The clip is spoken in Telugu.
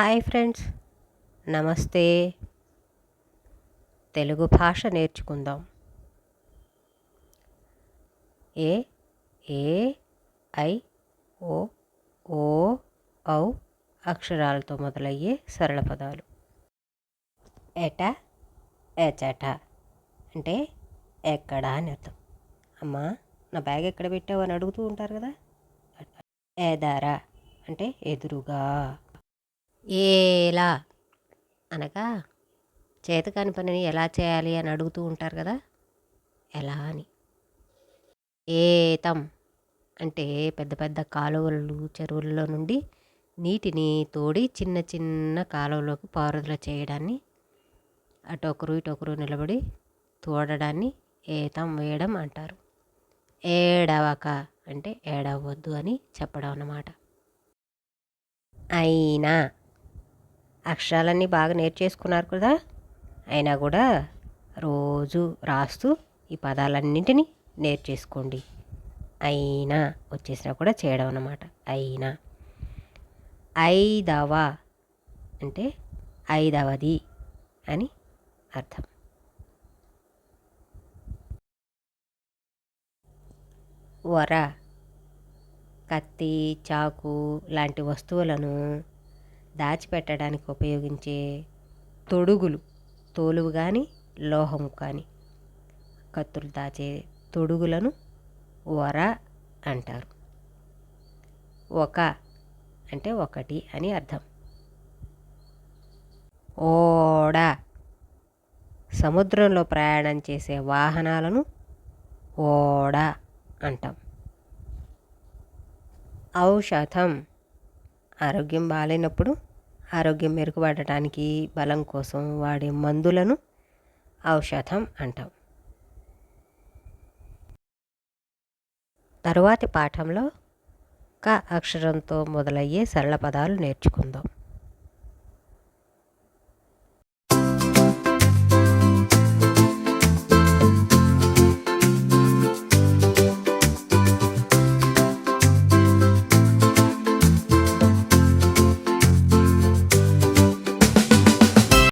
Hi friends. నమస్తే. తెలుగు భాష నేర్చుకుందాం. ఏ ఏ ఐ ఓ ఓ ఔ అక్షరాలతో మొదలయ్యే సరళ పదాలు. ఎట ఎచట అంటే ఎక్కడ అని అర్థం. అమ్మా నా బ్యాగ్ ఎక్కడ పెట్టావు అని అడుగుతూ ఉంటారు కదా? ఏదారా అంటే ఎదురుగా. ఏలా? అనగా చేతకాని పనిని ఎలా చేయాలి అని అడుగుతూ ఉంటారు కదా? ఎలా అని. ఏతం అంటే పెద్ద పెద్ద కాలువలు చెరువుల్లో నుండి నీటిని తోడి చిన్న చిన్న కాలువలోకి పారుదల చేయడాన్ని అటొకరు ఇటొకరు నిలబడి తోడడాన్ని ఏతం వేయడం అంటారు. ఏడవక అంటే ఏడవద్దు అని చెప్పడం అన్నమాట. అయినా అక్షరాలన్నీ బాగా నేర్చేసుకున్నారు కదా. అయినా కూడా రోజు రాస్తూ ఈ పదాలన్నింటినీ నేర్చేసుకోండి. అయినా వచ్చేసినా కూడా చేయడం అన్నమాట. అయినా. ఐదవ అంటే ఐదవది అని అర్థం. వర కత్తి చాకు లాంటి వస్తువులను దాచిపెట్టడానికి ఉపయోగించే తొడుగులు తోలువు కానీ లోహం కానీ. కత్తులు దాచే తొడుగులను వర అంటారు. ఒక అంటే ఒకటి అని అర్థం. ఓడ. సముద్రంలో ప్రయాణం చేసే వాహనాలను ఓడ అంటాం. ఔషధం. ఆరోగ్యం బాగాలేనప్పుడు ఆరోగ్యం మెరుగుపడటానికి బలం కోసం వాడే మందులను ఔషధం అంటాం. తరువాతి పాఠంలో క అక్షరంతో మొదలయ్యే సరళ పదాలు నేర్చుకుందాం.